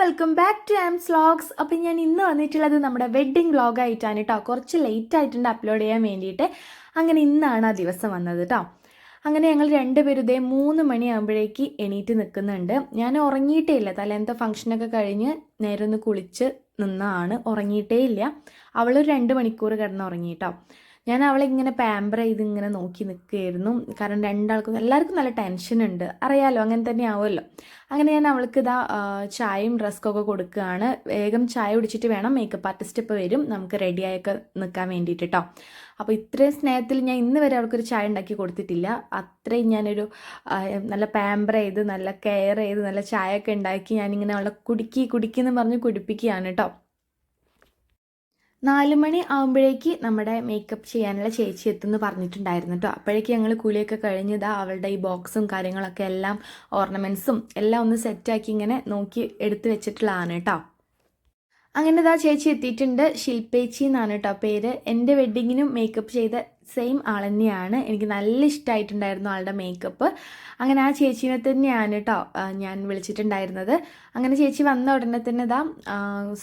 Welcome back to Ams vlogs അപ്പം ഞാൻ ഇന്ന് വന്നിട്ടുള്ളത് നമ്മുടെ വെഡ്ഡിങ് വ്ളോഗായിട്ടാണ് കേട്ടോ കുറച്ച് ലേറ്റ് ആയിട്ടുണ്ട് അപ്ലോഡ് ചെയ്യാൻ വേണ്ടിയിട്ട്. അങ്ങനെ ഇന്നാണ് ആ ദിവസം വന്നത് കേട്ടോ അങ്ങനെ ഞങ്ങൾ രണ്ടുപേരും ഇതേ മൂന്ന് മണിയാകുമ്പോഴേക്ക് എണീറ്റ് നിൽക്കുന്നുണ്ട്. ഞാൻ ഉറങ്ങിയിട്ടേ ഇല്ല. തലേന്നത്തെ ഫംഗ്ഷനൊക്കെ കഴിഞ്ഞ് നേരെ ഒന്ന് കുളിച്ച് നിന്നാണ്. ഉറങ്ങിയിട്ടേ ഇല്ല. അവളൊരു രണ്ട് മണിക്കൂർ കിടന്ന് ഉറങ്ങി കേട്ടോ ഞാൻ അവളെ ഇങ്ങനെ പാമ്പർ ചെയ്ത് ഇങ്ങനെ നോക്കി നിൽക്കുകയായിരുന്നു. കാരണം രണ്ടാൾക്കും എല്ലാവർക്കും നല്ല ടെൻഷൻ ഉണ്ട്. അറിയാലോ അങ്ങനെ തന്നെ ആവുമല്ലോ. അങ്ങനെ ഞാൻ അവൾക്ക് ഇതാ ചായയും ഒക്കെ കൊടുക്കുകയാണ്. വേഗം ചായ കുടിച്ചിട്ട് വേണം. മേക്കപ്പ് ആർട്ടിസ്റ്റ് ഇപ്പോൾ വരും. നമുക്ക് റെഡിയായൊക്കെ നിൽക്കാൻ വേണ്ടിയിട്ട് കേട്ടോ അപ്പോൾ ഇത്രയും സ്നേഹത്തിൽ ഞാൻ ഇന്ന് വരെ അവൾക്കൊരു ചായ ഉണ്ടാക്കി കൊടുത്തിട്ടില്ല. അത്രയും ഞാനൊരു നല്ല പാമ്പർ ചെയ്ത് നല്ല കെയർ ചെയ്ത് നല്ല ചായ ഒക്കെ ഉണ്ടാക്കി ഞാനിങ്ങനെ അവളെ കുടുക്കി കുടിക്കുന്നു പറഞ്ഞ് കുടിപ്പിക്കുകയാണ് കേട്ടോ നാല് മണി ആകുമ്പോഴേക്ക് നമ്മുടെ മേക്കപ്പ് ചെയ്യാനുള്ള ചേച്ചി എത്തുമെന്ന് പറഞ്ഞിട്ടുണ്ടായിരുന്നു കേട്ടോ അപ്പോഴേക്ക് ഞങ്ങൾ കൂലിയൊക്കെ കഴിഞ്ഞതാ അവളുടെ ഈ ബോക്സും കാര്യങ്ങളൊക്കെ എല്ലാം ഓർണമെന്റ്സും എല്ലാം ഒന്ന് സെറ്റാക്കി ഇങ്ങനെ നോക്കി എടുത്തു വെച്ചിട്ടുള്ളതാണ് കേട്ടോ അങ്ങനെ ഇതാ ചേച്ചി എത്തിയിട്ടുണ്ട്. ശില്പേച്ചി എന്നാണ് കേട്ടോ പേര്. എന്റെ വെഡ്ഡിങ്ങിനും മേക്കപ്പ് ചെയ്ത സെയിം ആൾ തന്നെയാണ്. എനിക്ക് നല്ല ഇഷ്ടമായിട്ടുണ്ടായിരുന്നു ആളുടെ മേക്കപ്പ് അങ്ങനെ ആ ചേച്ചീനെ തന്നെയാണ് കേട്ടോ ഞാൻ വിളിച്ചിട്ടുണ്ടായിരുന്നത്. അങ്ങനെ ചേച്ചി വന്ന ഉടനെ തന്നെ ഇതാ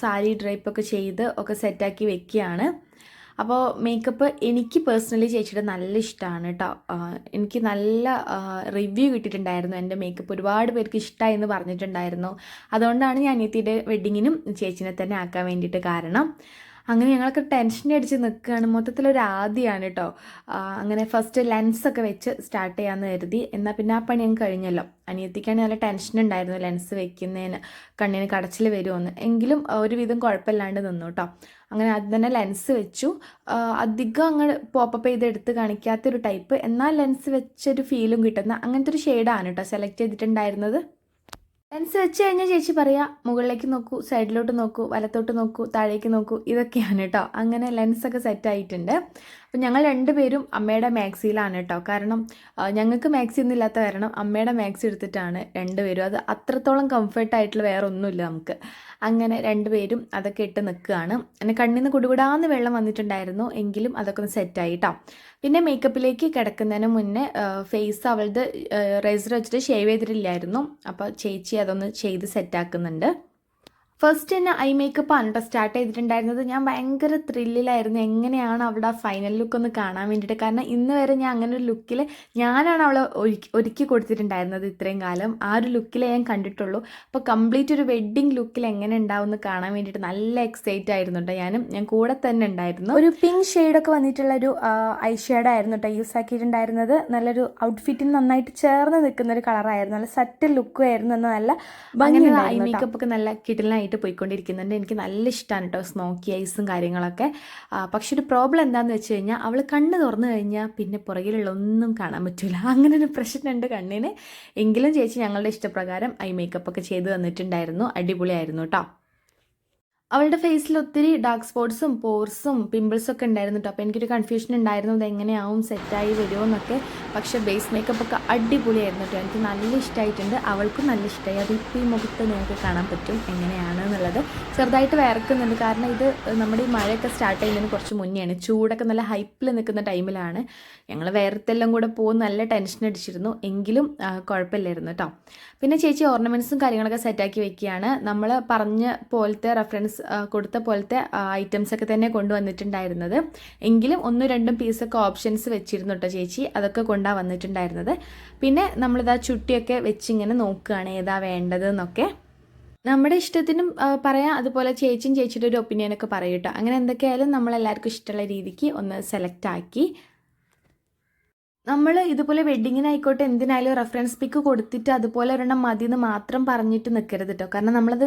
സാരി ഡ്രൈപ്പൊക്കെ ചെയ്ത് ഒക്കെ സെറ്റാക്കി വെക്കുകയാണ്. അപ്പോൾ മേക്കപ്പ് എനിക്ക് പേഴ്സണലി ചേച്ചിയുടെ നല്ല ഇഷ്ടമാണ് കേട്ടോ എനിക്ക് നല്ല റിവ്യൂ കിട്ടിയിട്ടുണ്ടായിരുന്നു എന്റെ മേക്കപ്പ് ഒരുപാട് പേർക്ക് ഇഷ്ടമായി എന്ന് പറഞ്ഞിട്ടുണ്ടായിരുന്നു. അതുകൊണ്ടാണ് ഞാൻ അനിയത്തിയുടെ വെഡ്ഡിങ്ങിനും ചേച്ചിനെ തന്നെ ആക്കാൻ വേണ്ടിയിട്ട് കാരണം അങ്ങനെ ഞങ്ങളൊക്കെ ടെൻഷൻ അടിച്ച് നിൽക്കുകയാണ് മൊത്തത്തിലൊരു ആദ്യമാണ് കേട്ടോ അങ്ങനെ ഫസ്റ്റ് ലെൻസൊക്കെ വെച്ച് സ്റ്റാർട്ട് ചെയ്യാമെന്ന് കരുതി. എന്നാൽ പിന്നെ ആ പണി ഞങ്ങൾക്ക് കഴിഞ്ഞല്ലോ. അനിയത്തിക്കാണ് നല്ല ടെൻഷൻ ഉണ്ടായിരുന്നു ലെൻസ് വെക്കുന്നതിന് കണ്ണിന് കടച്ചിൽ വരുമെന്ന് എങ്കിലും ഒരുവിധം കുഴപ്പമില്ലാണ്ട് നിന്നു കേട്ടോ അങ്ങനെ ആദ്യം തന്നെ ലെൻസ് വെച്ചു. അധികം അങ്ങ് പോപ്പപ്പ് ചെയ്ത് എടുത്ത് കാണിക്കാത്തൊരു ടൈപ്പ് എന്നാൽ ലെൻസ് വെച്ചൊരു ഫീലും കിട്ടുന്ന അങ്ങനത്തെ ഒരു ഷെയ്ഡാണ് കേട്ടോ സെലക്ട് ചെയ്തിട്ടുണ്ടായിരുന്നത്. ലെൻസ് വെച്ച് കഴിഞ്ഞാൽ ചേച്ചി പറയാം മുകളിലേക്ക് നോക്കൂ സൈഡിലോട്ട് നോക്കൂ വലത്തോട്ട് നോക്കൂ താഴേക്ക് നോക്കൂ ഇതൊക്കെയാണ് കേട്ടോ അങ്ങനെ ലെൻസൊക്കെ സെറ്റ് ആയിട്ടുണ്ട്. അപ്പം ഞങ്ങൾ രണ്ടുപേരും അമ്മയുടെ മാക്സിയിലാണ് കേട്ടോ കാരണം ഞങ്ങൾക്ക് മാക്സി ഒന്നും ഇല്ലാത്ത കാരണം അമ്മയുടെ മാക്സി എടുത്തിട്ടാണ് രണ്ടുപേരും. അത് അത്രത്തോളം കംഫർട്ടായിട്ടുള്ള വേറെ ഒന്നുമില്ല നമുക്ക്. അങ്ങനെ രണ്ടുപേരും അതൊക്കെ ഇട്ട് നിൽക്കുകയാണ്. എന്നെ കണ്ണിൽ നിന്ന് കുടുകുടാന്ന് വെള്ളം വന്നിട്ടുണ്ടായിരുന്നു. എങ്കിലും അതൊക്കെ ഒന്ന് സെറ്റായി കേട്ടോ പിന്നെ മേക്കപ്പിലേക്ക് കിടക്കുന്നതിന് മുന്നേ ഫേസ് അവളുടെ റേസർ വെച്ചിട്ട് ഷേവ് ചെയ്തിട്ടില്ലായിരുന്നു. അപ്പോൾ ചേച്ചി അതൊന്ന് ചെയ്ത് സെറ്റാക്കുന്നുണ്ട് ഫസ്റ്റ് തന്നെ ഐ മേക്കപ്പ് അണ്ടർ സ്റ്റാർട്ട് ചെയ്തിട്ടുണ്ടായിരുന്നത് ഞാൻ ഭയങ്കര ത്രില്ലിലായിരുന്നു എങ്ങനെയാണ് അവിടെ ആ ഫൈനൽ ലുക്ക് ഒന്ന് കാണാൻ വേണ്ടിയിട്ട്? കാരണം ഇന്ന് വരെ ഞാൻ അങ്ങനെ ഒരു ലുക്കിൽ ഞാനാണ് അവളെ ഒരുക്കി ഒരുക്കി കൊടുത്തിട്ടുണ്ടായിരുന്നത് ഇത്രയും കാലം. ആ ഒരു ലുക്കിലേ ഞാൻ കണ്ടിട്ടുള്ളൂ. അപ്പോൾ കംപ്ലീറ്റ് ഒരു വെഡ്ഡിങ് ലുക്കിൽ എങ്ങനെ ഉണ്ടാവും എന്ന് കാണാൻ വേണ്ടിയിട്ട് നല്ല എക്സൈറ്റ് ആയിരുന്നു കേട്ടോ ഞാനും. ഞാൻ കൂടെ തന്നെ ഉണ്ടായിരുന്നു. ഒരു പിങ്ക് ഷെയ്ഡൊക്കെ വന്നിട്ടുള്ള ഒരു ഐ ഷെയ്ഡ് ആയിരുന്നു കേട്ടോ യൂസ് ആക്കിയിട്ടുണ്ടായിരുന്നത്. നല്ലൊരു ഔട്ട്ഫിറ്റിന് നന്നായിട്ട് ചേർന്ന് നിൽക്കുന്ന ഒരു കളറായിരുന്നു നല്ല സറ്റ് ലുക്കും ആയിരുന്നു നല്ല ഭംഗിയുള്ള ഐ മേക്കപ്പ് ഒക്കെ നല്ല കിടലായിട്ട് പോയിക്കൊണ്ടിരിക്കുന്നുണ്ട്. എനിക്ക് നല്ല ഇഷ്ടമാണ് കേട്ടോ സ്മോക്കി ഐസും കാര്യങ്ങളൊക്കെ. പക്ഷെ ഒരു പ്രോബ്ലം എന്താണെന്ന് വെച്ച് കഴിഞ്ഞാൽ അവൾ കണ്ണ് തുറന്നു കഴിഞ്ഞാൽ പിന്നെ പുറകിലുള്ള ഒന്നും കാണാൻ പറ്റില്ല അങ്ങനെ ഒരു പ്രശ്നമുണ്ട് കണ്ണിന്. എങ്കിലും ചേച്ചി ഞങ്ങളുടെ ഇഷ്ടപ്രകാരം ഐ മേക്കപ്പ് ഒക്കെ ചെയ്ത് തന്നിട്ടുണ്ടായിരുന്നു. അടിപൊളിയായിരുന്നു കേട്ടോ അവളുടെ ഫേസിൽ ഒത്തിരി ഡാർക്ക് സ്പോട്ട്സും പോർസും പിമ്പിൾസും ഒക്കെ ഉണ്ടായിരുന്നു കേട്ടോ അപ്പോൾ എനിക്കൊരു കൺഫ്യൂഷൻ ഉണ്ടായിരുന്നു. ഇത് എങ്ങനെയാവും സെറ്റായി വരുമോ എന്നൊക്കെ. പക്ഷേ ബേസ് മേക്കപ്പ് ഒക്കെ അടിപൊളിയായിരുന്നു കേട്ടോ. എനിക്ക് നല്ല ഇഷ്ടമായിട്ടുണ്ട് അവൾക്കും നല്ല ഇഷ്ടമായി അത് ഈ മുഖത്ത് നിങ്ങൾക്ക് കാണാൻ പറ്റും എങ്ങനെയാണ് എന്നുള്ളത് ചെറുതായിട്ട് വിയർക്കുന്നുണ്ട്. കാരണം ഇത് നമ്മുടെ ഈ മഴയൊക്കെ സ്റ്റാർട്ട് ചെയ്യുന്നതിന് കുറച്ച് മുന്നെയാണ്. ചൂടൊക്കെ നല്ല ഹൈപ്പിൽ നിൽക്കുന്ന ടൈമിലാണ് ഞങ്ങൾ വേറത്തെല്ലാം കൂടെ പോകും നല്ല ടെൻഷൻ അടിച്ചിരുന്നു. എങ്കിലും കുഴപ്പമില്ലായിരുന്നു കേട്ടോ. പിന്നെ ചേച്ചി ഓർണമെന്റ്സും കാര്യങ്ങളൊക്കെ സെറ്റാക്കി വെക്കുകയാണ്. നമ്മൾ പറഞ്ഞ പോലത്തെ റെഫറൻസ് കൊടുത്ത പോലത്തെ ഐറ്റംസ് ഒക്കെ തന്നെ കൊണ്ടുവന്നിട്ടുണ്ടായിരുന്നത്. എങ്കിലും ഒന്നും രണ്ടും പീസൊക്കെ ഓപ്ഷൻസ് വെച്ചിരുന്നു കേട്ടോ ചേച്ചി. അതൊക്കെ കൊണ്ടാ വന്നിട്ടുണ്ടായിരുന്നത്. പിന്നെ നമ്മളിത് ആ ചുട്ടിയൊക്കെ വെച്ചിങ്ങനെ നോക്കുകയാണ് ഏതാ വേണ്ടതെന്നൊക്കെ. നമ്മുടെ ഇഷ്ടത്തിനും പറയാം. അതുപോലെ ചേച്ചിയും ചേച്ചിയുടെ ഒരു ഒപ്പീനിയനൊക്കെ പറയൂട്ടോ അങ്ങനെ എന്തൊക്കെയായാലും നമ്മളെല്ലാവർക്കും ഇഷ്ടമുള്ള രീതിക്ക് ഒന്ന് സെലക്ട് ആക്കി നമ്മൾ ഇതുപോലെ വെഡിങ്ങിനായിക്കോട്ടെ എന്തിനായാലും റെഫറൻസ് പിക്ക് കൊടുത്തിട്ട് അതുപോലെ ഒരെണ്ണം മതി എന്ന് മാത്രം പറഞ്ഞിട്ട് നിൽക്കരുത് കേട്ടോ കാരണം നമ്മളത്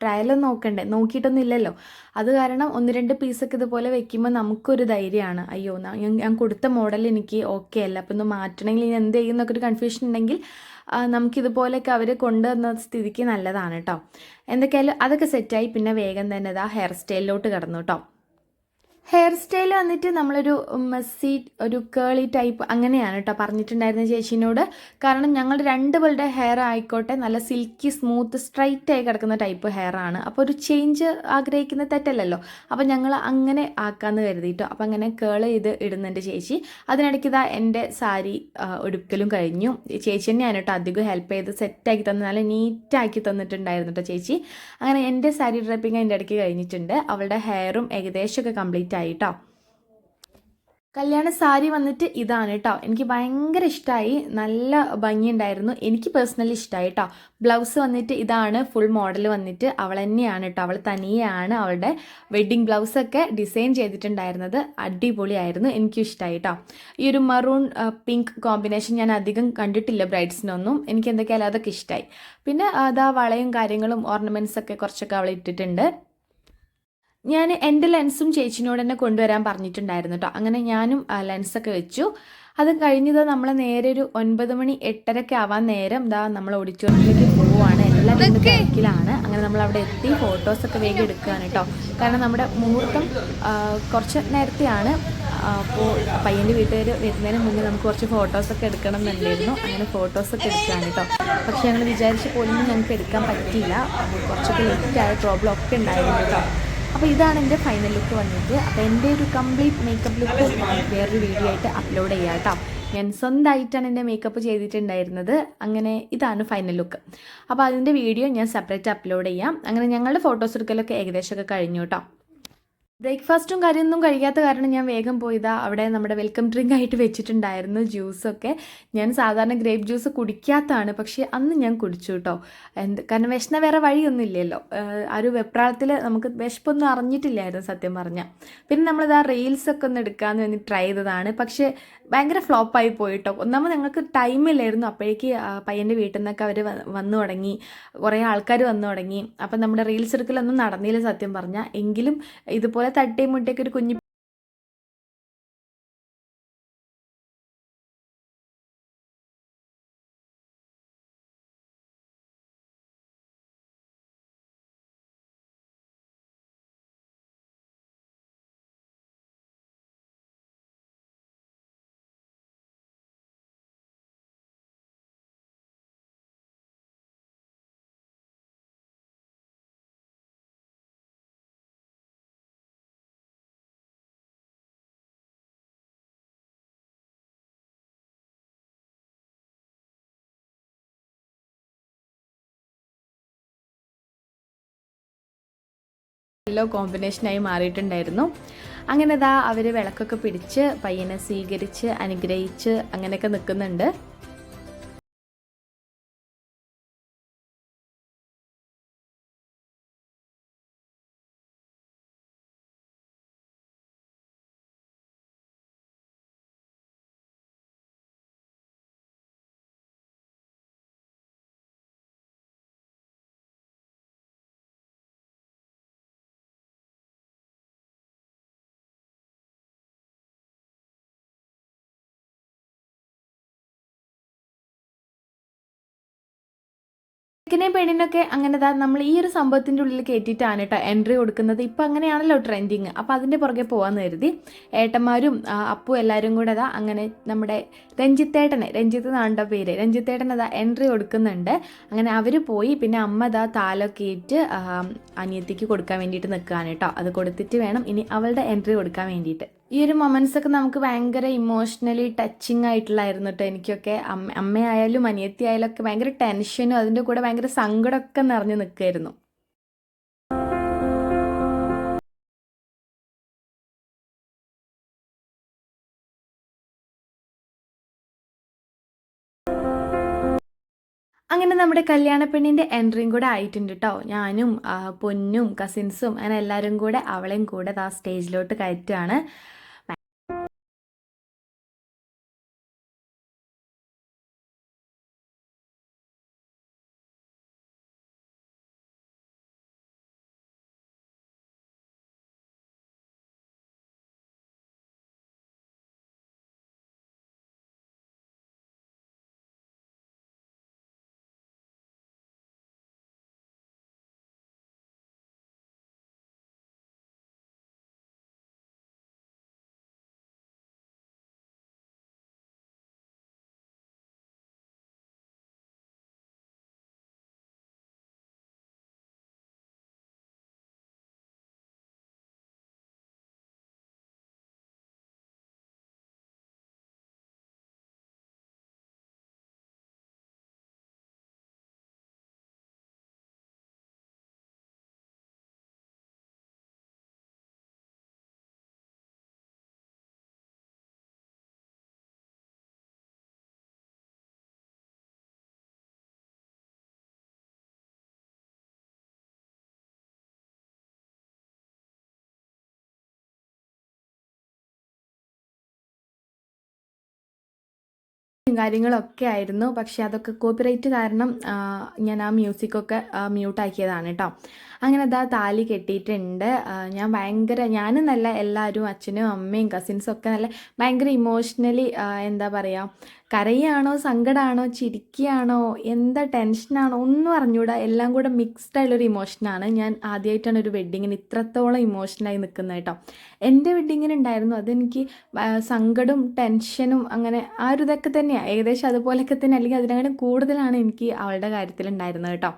ട്രയൽ നോക്കണ്ടേ? നോക്കിയിട്ടൊന്നും ഇല്ലല്ലോ. അത് കാരണം ഒന്ന് രണ്ട് പീസൊക്കെ ഇതുപോലെ വെക്കുമ്പോൾ നമുക്കൊരു ധൈര്യമാണ്. അയ്യോ ഞാൻ കൊടുത്ത മോഡൽ എനിക്ക് ഓക്കെ അല്ല. അപ്പോൾ ഒന്ന് മാറ്റണമെങ്കിൽ ഇനി എന്ത് ചെയ്യും എന്നൊക്കെ ഒരു കൺഫ്യൂഷൻ ഉണ്ടെങ്കിൽ നമുക്കിതുപോലെയൊക്കെ അവർ കൊണ്ടുവന്ന സ്ഥിതിക്ക് നല്ലതാണ് കേട്ടോ എന്തൊക്കെയായാലും അതൊക്കെ സെറ്റായി പിന്നെ വേഗം തന്നെ ഇതാ ഹെയർ സ്റ്റൈലിലോട്ട് കിടന്നു കേട്ടോ ഹെയർ സ്റ്റൈൽ വന്നിട്ട് നമ്മളൊരു മെസ്സി ഒരു കേളി ടൈപ്പ് അങ്ങനെയാണ് കേട്ടോ പറഞ്ഞിട്ടുണ്ടായിരുന്ന ചേച്ചീനോട്. കാരണം ഞങ്ങൾ രണ്ട് പേരുടെ ഹെയർ ആയിക്കോട്ടെ നല്ല സിൽക്കി സ്മൂത്ത് സ്ട്രൈറ്റ് ആയി കിടക്കുന്ന ടൈപ്പ് ഹെയർ ആണ്. അപ്പോൾ ഒരു ചേഞ്ച് ആഗ്രഹിക്കുന്ന തെറ്റല്ലല്ലോ. അപ്പോൾ ഞങ്ങൾ അങ്ങനെ ആക്കാമെന്ന് കരുതിയിട്ടോ അപ്പോൾ അങ്ങനെ കേൾ ചെയ്ത് ഇടുന്നുണ്ട് ചേച്ചി. അതിനിടയ്ക്ക് ഇതാ എന്റെ സാരി ഒടുക്കലും കഴിഞ്ഞു. ചേച്ചി തന്നെയാണ് കേട്ടോ അധികം ഹെൽപ്പ് ചെയ്ത് സെറ്റാക്കി തന്ന് നല്ല നീറ്റാക്കി തന്നിട്ടുണ്ടായിരുന്നു കേട്ടോ ചേച്ചി. അങ്ങനെ എന്റെ സാരി ഡ്രപ്പിംഗ് അതിന്റെ ഇടയ്ക്ക് കഴിഞ്ഞിട്ടുണ്ട്. അവളുടെ ഹെയറും ഏകദേശമൊക്കെ കംപ്ലീറ്റ് ആയി കേട്ടോ കല്യാണ സാരി വന്നിട്ട് ഇതാണ് കേട്ടോ എനിക്ക് ഭയങ്കര ഇഷ്ടമായി നല്ല ഭംഗിയുണ്ടായിരുന്നു. എനിക്ക് പേഴ്സണലി ഇഷ്ടമായി കേട്ടോ ബ്ലൗസ് വന്നിട്ട് ഇതാണ്. ഫുൾ മോഡൽ വന്നിട്ട് അവൾ തന്നെയാണ് കേട്ടോ അവൾ തനിയാണ് അവളുടെ വെഡ്ഡിങ് ബ്ലൗസൊക്കെ ഡിസൈൻ ചെയ്തിട്ടുണ്ടായിരുന്നത്. അടിപൊളിയായിരുന്നു. എനിക്കും ഇഷ്ടമായി കേട്ടോ ഈ ഒരു മറൂൺ പിങ്ക് കോമ്പിനേഷൻ ഞാൻ അധികം കണ്ടിട്ടില്ല ബ്രൈഡ്സിനൊന്നും. എനിക്ക് എന്തൊക്കെയാലും അതൊക്കെ ഇഷ്ടമായി പിന്നെ അതാ വളയും കാര്യങ്ങളും ഓർണമെന്റ്സ് ഒക്കെ കുറച്ചൊക്കെ അവൾ ഇട്ടിട്ടുണ്ട്. ഞാൻ എന്റെ ലെൻസും ചേച്ചിനോട് തന്നെ കൊണ്ടുവരാൻ പറഞ്ഞിട്ടുണ്ടായിരുന്നു കേട്ടോ അങ്ങനെ ഞാനും ലെൻസൊക്കെ വെച്ചു. അത് കഴിഞ്ഞത് നമ്മൾ നേരെ ഒരു ഒൻപത് മണി എട്ടരയ്ക്ക് ആവാൻ നേരം ഇതാ നമ്മൾ ഓഡിറ്റോറിയത്തിലേക്ക് പോവുകയാണ് എല്ലാവരും ബാക്കിലാണ് അങ്ങനെ നമ്മൾ അവിടെ എത്തി ഫോട്ടോസൊക്കെ വേഗം എടുക്കുകയാണ് കേട്ടോ കാരണം നമ്മുടെ മുഹൂർത്തം കുറച്ച് നേരത്തെയാണ്. അപ്പോൾ പയ്യന്റെ വീട്ടുകാർ വരുന്നതിന് മുന്നേ നമുക്ക് കുറച്ച് ഫോട്ടോസൊക്കെ എടുക്കണം എന്നുണ്ടായിരുന്നു. അങ്ങനെ ഫോട്ടോസൊക്കെ എടുക്കുകയാണ് കേട്ടോ പക്ഷേ ഞങ്ങൾ വിചാരിച്ച പോലും ഞങ്ങൾക്ക് എടുക്കാൻ പറ്റിയില്ല. കുറച്ചൊക്കെ ലേറ്റായ പ്രോബ്ലം ഒക്കെ ഉണ്ടായിരുന്നു കേട്ടോ അപ്പോൾ ഇതാണ് എന്റെ ഫൈനൽ ലുക്ക് വന്നിട്ട് അപ്പോൾ എന്റെ ഒരു കംപ്ലീറ്റ് മേക്കപ്പ് ലുക്ക് വേറൊരു വീഡിയോ ആയിട്ട് അപ്ലോഡ് ചെയ്യാം കേട്ടോ ഞാൻ സ്വന്തമായിട്ടാണ് എന്റെ മേക്കപ്പ് ചെയ്തിട്ടുണ്ടായിരുന്നത്. അങ്ങനെ ഇതാണ് ഫൈനൽ ലുക്ക് അപ്പോൾ അതിന്റെ വീഡിയോ ഞാൻ സെപ്പറേറ്റ് അപ്ലോഡ് ചെയ്യാം. അങ്ങനെ ഞങ്ങളുടെ ഫോട്ടോസ് എടുക്കലൊക്കെ ഏകദേശമൊക്കെ കഴിഞ്ഞു കേട്ടോ ബ്രേക്ക്ഫാസ്റ്റും കാര്യമൊന്നും കഴിക്കാത്ത കാരണം ഞാൻ വേഗം പോയതാ. അവിടെ നമ്മുടെ വെൽക്കം ഡ്രിങ്ക് ആയിട്ട് വെച്ചിട്ടുണ്ടായിരുന്നു ജ്യൂസൊക്കെ ഞാൻ സാധാരണ ഗ്രേപ്പ് ജ്യൂസ് കുടിക്കാത്തതാണ് പക്ഷേ അന്ന് ഞാൻ കുടിച്ചു കേട്ടോ. എന്ത് കാരണം വിശന്ന വേറെ വഴിയൊന്നും ഇല്ലല്ലോ ആ ഒരു വെപ്രാളത്തിൽ നമുക്ക് വിശപ്പൊന്നും അറിഞ്ഞിട്ടില്ലായിരുന്നു സത്യം പറഞ്ഞാൽ പിന്നെ നമ്മളിതാ റീൽസൊക്കെ ഒന്ന് എടുക്കാമെന്ന് വേണ്ടി ട്രൈ ചെയ്തതാണ്. പക്ഷേ ഭയങ്കര ഫ്ലോപ്പായി പോയിട്ടോ ഒന്നാമത് ഞങ്ങൾക്ക് ടൈമില്ലായിരുന്നു അപ്പോഴേക്ക് പയ്യന്റെ വീട്ടിൽ നിന്നൊക്കെ അവർ വന്നു തുടങ്ങി. കുറേ ആൾക്കാർ വന്നു തുടങ്ങി. അപ്പം നമ്മുടെ റീൽസ് എടുക്കലൊന്നും നടന്നില്ല സത്യം പറഞ്ഞാൽ എങ്കിലും ഇതുപോലെ തട്ടിയും മുട്ടിയൊക്കെ ഒരു കുഞ്ഞു യെല്ലോ കോമ്പിനേഷനായി മാറിയിട്ടുണ്ടായിരുന്നു. അങ്ങനെ ദാ അവർ വിളക്കൊക്കെ പിടിച്ച് പയ്യനെ സ്വീകരിച്ച് അനുഗ്രഹിച്ച് അങ്ങനെയൊക്കെ നിൽക്കുന്നുണ്ട്. ചെക്കനെയും പെണ്ണിനൊക്കെ അങ്ങനെ നമ്മൾ ഈ ഒരു സംഭവത്തിന്റെ ഉള്ളിൽ കയറ്റിയിട്ടാണ് കേട്ടോ എൻട്രി കൊടുക്കുന്നത്. ഇപ്പം അങ്ങനെയാണല്ലോ ട്രെൻഡിങ് അപ്പോൾ അതിന്റെ പുറകെ പോകാമെന്ന് കരുതി. ഏട്ടന്മാരും അപ്പു എല്ലാവരും കൂടെ അതാ അങ്ങനെ നമ്മുടെ രഞ്ജിത്തേട്ടനെ രഞ്ജിത്ത് നാണ്ട പേര്. രഞ്ജിത്തേട്ടൻ അതാ എൻട്രി കൊടുക്കുന്നുണ്ട്. അങ്ങനെ അവർ പോയി. പിന്നെ അമ്മ ദാ താലൊക്കെ ഇട്ട് അനിയത്തിക്ക് കൊടുക്കാൻ വേണ്ടിയിട്ട് നിൽക്കുകയാണ് കേട്ടോ അത് കൊടുത്തിട്ട് വേണം ഇനി അവളുടെ എൻട്രി കൊടുക്കാൻ വേണ്ടിയിട്ട്. ഈ ഒരു മൊമെന്റ്സ് ഒക്കെ നമുക്ക് ഭയങ്കര ഇമോഷണലി ടച്ചിങ് ആയിട്ടുള്ളായിരുന്നു കേട്ടോ എനിക്കൊക്കെ. അമ്മ അമ്മയായാലും അനിയത്തി ആയാലും ഒക്കെ ഭയങ്കര ടെൻഷനും അതിന്റെ കൂടെ ഭയങ്കര സങ്കടമൊക്കെ നിറഞ്ഞു നിൽക്കുമായിരുന്നു അങ്ങനെ നമ്മുടെ കല്യാണ പെണ്ണിന്റെ എൻട്രിയും കൂടെ ആയിട്ടുണ്ട് കേട്ടോ ഞാനും പൊന്നും കസിൻസും അങ്ങനെ എല്ലാവരും കൂടെ അവളെയും കൂടെ ആ സ്റ്റേജിലോട്ട് കയറ്റുകയാണ് കാര്യങ്ങളൊക്കെ ആയിരുന്നു. പക്ഷെ അതൊക്കെ കോപ്പിറൈറ്റ് കാരണം ആ, ഞാൻ ആ മ്യൂസിക്കൊക്കെ മ്യൂട്ടാക്കിയതാണ് കേട്ടോ അങ്ങനെ അതാ താലി കെട്ടിയിട്ടുണ്ട്. ഞാൻ ഭയങ്കര ഞാനും നല്ല എല്ലാവരും അച്ഛനും അമ്മയും കസിൻസും ഒക്കെ നല്ല ഭയങ്കര ഇമോഷണലി എന്താ പറയുക കരയാണോ സങ്കടമാണോ ചിരിക്കുകയാണോ എന്താ ടെൻഷനാണോ ഒന്നും അറിഞ്ഞൂടാ എല്ലാം കൂടെ മിക്സ്ഡ് ആയുള്ളൊരു ഇമോഷനാണ് ഞാൻ ആദ്യമായിട്ടാണ് ഒരു വെഡ്ഡിങ്ങിന് ഇത്രത്തോളം ഇമോഷനായി നിൽക്കുന്നത് കേട്ടോ. എന്റെ വെഡ്ഡിങ്ങിന് ഉണ്ടായിരുന്നു. അതെനിക്ക് സങ്കടവും ടെൻഷനും അങ്ങനെ ആ ഒരു ഇതൊക്കെ തന്നെയാണ് ഏകദേശം അതുപോലെയൊക്കെ തന്നെ. അല്ലെങ്കിൽ അതിനങ്ങനെ കൂടുതലാണ് എനിക്ക് അവളുടെ കാര്യത്തിൽ ഉണ്ടായിരുന്നത് കേട്ടോ.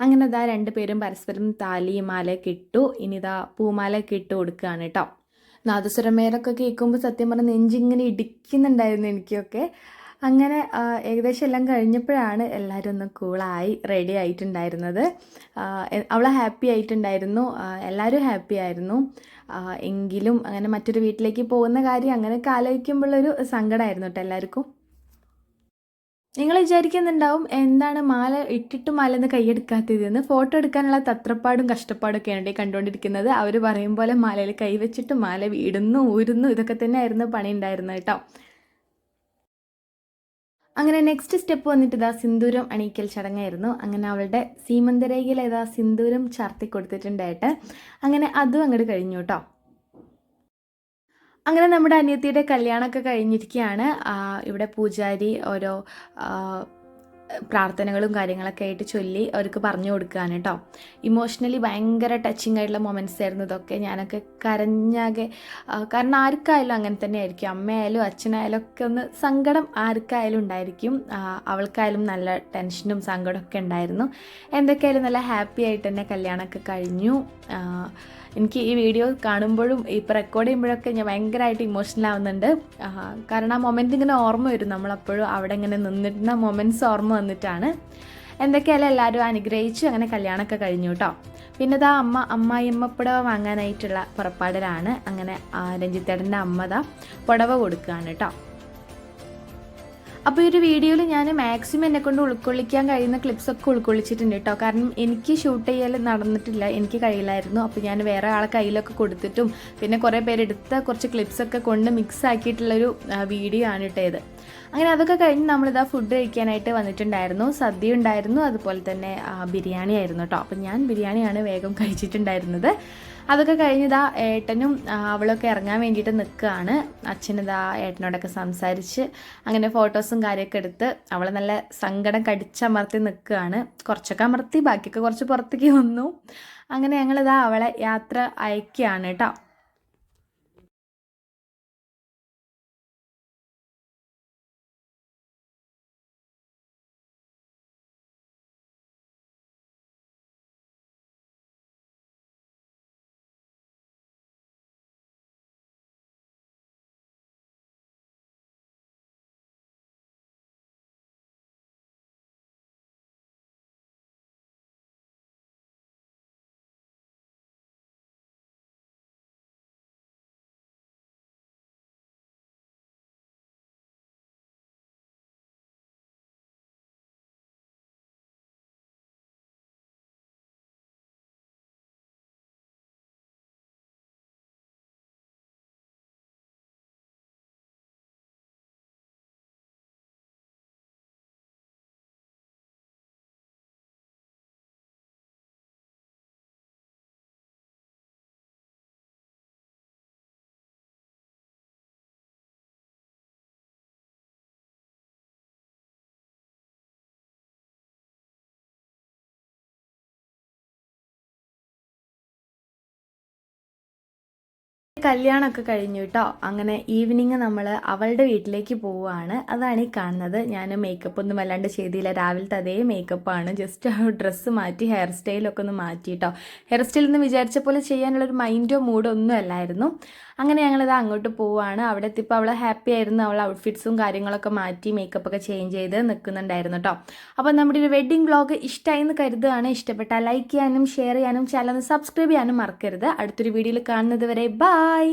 അങ്ങനെ അതാ രണ്ട് പേരും പരസ്പരം താലി മാലയൊക്കെ ഇട്ടു. ഇനി ഇതാ പൂമാലയൊക്കെ ഇട്ട് കൊടുക്കുകയാണ് കേട്ടോ. നാദസ്വരമേരൊക്കെ കേൾക്കുമ്പോൾ സത്യം പറഞ്ഞാൽ നെഞ്ചിങ്ങനെ ഇടിക്കുന്നുണ്ടായിരുന്നു എനിക്കൊക്കെ. അങ്ങനെ ഏകദേശം എല്ലാം കഴിഞ്ഞപ്പോഴാണ് എല്ലാവരും ഒന്ന് കൂളായി റെഡി ആയിട്ടുണ്ടായിരുന്നത്. അവൾ ഹാപ്പി ആയിട്ടുണ്ടായിരുന്നു. എല്ലാവരും ഹാപ്പി ആയിരുന്നു. എങ്കിലും അങ്ങനെ മറ്റൊരു വീട്ടിലേക്ക് പോകുന്ന കാര്യം അങ്ങനെയൊക്കെ ആലോചിക്കുമ്പോഴൊരു സങ്കടമായിരുന്നു കേട്ടോ എല്ലാവർക്കും. നിങ്ങൾ വിചാരിക്കുന്നുണ്ടാവും എന്താണ് മാല ഇട്ടിട്ട് മാല എന്ന്. കൈയെടുക്കാത്തതെന്ന് ഫോട്ടോ എടുക്കാനുള്ള തത്രപ്പാടും കഷ്ടപ്പാടും ഒക്കെ ഉണ്ടെങ്കിൽ കണ്ടുകൊണ്ടിരിക്കുന്നത്. അവർ പറയും പോലെ മാലയിൽ കൈവച്ചിട്ട് മാല വീടുന്നു ഊരുന്നു ഇതൊക്കെ തന്നെയായിരുന്നു പണി ഉണ്ടായിരുന്നത് കേട്ടോ. അങ്ങനെ നെക്സ്റ്റ് സ്റ്റെപ്പ് വന്നിട്ട് ഇതാ സിന്ദൂരം അണിയിക്കൽ ചടങ്ങായിരുന്നു. അങ്ങനെ അവളുടെ സീമന്തരേഖയിൽ ഇതാ സിന്ദൂരം ചാർത്തി കൊടുത്തിട്ടുണ്ടായിട്ട് അങ്ങനെ അതും അങ്ങോട്ട് കഴിഞ്ഞു കേട്ടോ അങ്ങനെ നമ്മുടെ അനിയത്തിയുടെ കല്യാണമൊക്കെ കഴിഞ്ഞിരിക്കുകയാണ് ഇവിടെ പൂജാരി ഓരോ പ്രാർത്ഥനകളും കാര്യങ്ങളൊക്കെ ആയിട്ട് ചൊല്ലി അവർക്ക് പറഞ്ഞു കൊടുക്കുകയാണ് കേട്ടോ. ഇമോഷണലി ഭയങ്കര ടച്ചിങ് ആയിട്ടുള്ള മൊമെന്റ്സ് ആയിരുന്നു ഇതൊക്കെ. ഞാനൊക്കെ കരഞ്ഞാകെ കാരണം ആർക്കായാലും അങ്ങനെ തന്നെ ആയിരിക്കും. അമ്മയായാലും അച്ഛനായാലും ഒക്കെ ഒന്ന് സങ്കടം ആർക്കായാലും ഉണ്ടായിരിക്കും. അവൾക്കായാലും നല്ല ടെൻഷനും സങ്കടമൊക്കെ ഉണ്ടായിരുന്നു. എന്തൊക്കെയായാലും നല്ല ഹാപ്പി ആയിട്ട് തന്നെ കല്യാണമൊക്കെ കഴിഞ്ഞു. എനിക്ക് ഈ വീഡിയോ കാണുമ്പോഴും ഇപ്പോൾ റെക്കോർഡ് ചെയ്യുമ്പോഴൊക്കെ ഞാൻ ഭയങ്കരമായിട്ട് ഇമോഷണൽ ആവുന്നുണ്ട്. കാരണം ആ മൊമെന്റ് ഇങ്ങനെ ഓർമ്മ വരും നമ്മളപ്പോഴും. അവിടെ ഇങ്ങനെ നിന്നിരുന്ന മൊമെന്റ്സ് ഓർമ്മ വന്നിട്ടാണ്. എന്തൊക്കെയായാലും എല്ലാവരും അനുഗ്രഹിച്ചു. അങ്ങനെ കല്യാണമൊക്കെ കഴിഞ്ഞു കേട്ടോ പിന്നെ ഇതാ അമ്മ അമ്മായിയമ്മ പുടവ വാങ്ങാനായിട്ടുള്ള പുറപ്പാടിലാണ്. അങ്ങനെ രഞ്ജിത്തേടന്റെ അമ്മ ദാ പുടവ കൊടുക്കുകയാണ് കേട്ടോ അപ്പോൾ ഈ ഒരു വീഡിയോയിൽ ഞാൻ മാക്സിമം എന്നെ കൊണ്ട് ഉൾക്കൊള്ളിക്കാൻ കഴിയുന്ന ക്ലിപ്സ് ഒക്കെ ഉൾക്കൊള്ളിച്ചിട്ടുണ്ട് കേട്ടോ. കാരണം എനിക്ക് ഷൂട്ട് ചെയ്യൽ നടന്നിട്ടില്ല എനിക്ക് കഴിയില്ലായിരുന്നു. അപ്പോൾ ഞാൻ വേറെ ആളെ കയ്യിലൊക്കെ കൊടുത്തിട്ടും പിന്നെ കുറേ പേരെടുത്ത കുറച്ച് ക്ലിപ്സ് ഒക്കെ കൊണ്ട് മിക്സ് ആക്കിയിട്ടുള്ളൊരു വീഡിയോ ആണ് കേട്ടോ ഇത്. അങ്ങനെ അതൊക്കെ കഴിഞ്ഞ് നമ്മളിതാ ഫുഡ് കഴിക്കാനായിട്ട് വന്നിട്ടുണ്ടായിരുന്നു. സദ്യ ഉണ്ടായിരുന്നു. അതുപോലെ തന്നെ ബിരിയാണി ആയിരുന്നു കേട്ടോ. അപ്പം ഞാൻ ബിരിയാണിയാണ് വേഗം കഴിച്ചിട്ടുണ്ടായിരുന്നത്. അതൊക്കെ കഴിഞ്ഞിതാ ഏട്ടനും അവളൊക്കെ ഇറങ്ങാൻ വേണ്ടിയിട്ട് നിൽക്കുകയാണ്. അച്ഛനിതാ ഏട്ടനോടൊക്കെ സംസാരിച്ച് അങ്ങനെ ഫോട്ടോസും കാര്യമൊക്കെ എടുത്ത് അവളെ നല്ല സങ്കടം കടിച്ചമർത്തി നിൽക്കുകയാണ്. കുറച്ചൊക്കെ അമർത്തി ബാക്കിയൊക്കെ കുറച്ച് പുറത്തേക്ക് വന്നു. അങ്ങനെ ഞങ്ങളിതാ അവളെ യാത്ര അയക്കുകയാണ് കേട്ടോ. കല്യാണമൊക്കെ കഴിഞ്ഞു കേട്ടോ അങ്ങനെ ഈവനിങ് നമ്മൾ അവളുടെ വീട്ടിലേക്ക് പോവുകയാണ്. അതാണ് ഈ കാണുന്നത്. ഞാൻ മേക്കപ്പ് ഒന്നും വല്ലാണ്ട് ചെയ്തില്ല. രാവിലത്തെ അതേ മേക്കപ്പാണ് ജസ്റ്റ് ഡ്രസ്സ് മാറ്റി ഹെയർ സ്റ്റൈലൊക്കെ ഒന്ന് മാറ്റി കേട്ടോ ഹെയർ സ്റ്റൈൽ എന്ന് വിചാരിച്ച പോലെ ചെയ്യാനുള്ള ഒരു മൈൻഡോ മൂഡോ ഒന്നും അല്ലായിരുന്നു. അങ്ങനെ ഞങ്ങളിത് അങ്ങോട്ട് പോവുകയാണ്. അവിടെ എത്തിയപ്പോൾ അവൾ ഹാപ്പി ആയിരുന്നു. അവൾ ഔട്ട്ഫിറ്റ്സും കാര്യങ്ങളൊക്കെ മാറ്റി മേക്കപ്പ് ഒക്കെ ചേഞ്ച് ചെയ്ത് നിൽക്കുന്നുണ്ടായിരുന്നു കേട്ടോ അപ്പോൾ നമ്മുടെ ഒരു വെഡ്ഡിംഗ് വ്ളോഗ് ഇഷ്ടമായി എന്ന് കരുതുകയാണ്. ഇഷ്ടപ്പെട്ടാൽ ലൈക്ക് ചെയ്യാനും ഷെയർ ചെയ്യാനും ചാനൽ സബ്സ്ക്രൈബ് ചെയ്യാനും മറക്കരുത്. അടുത്തൊരു വീഡിയോയിൽ കാണുന്നത് വരെ ಬಾಯ್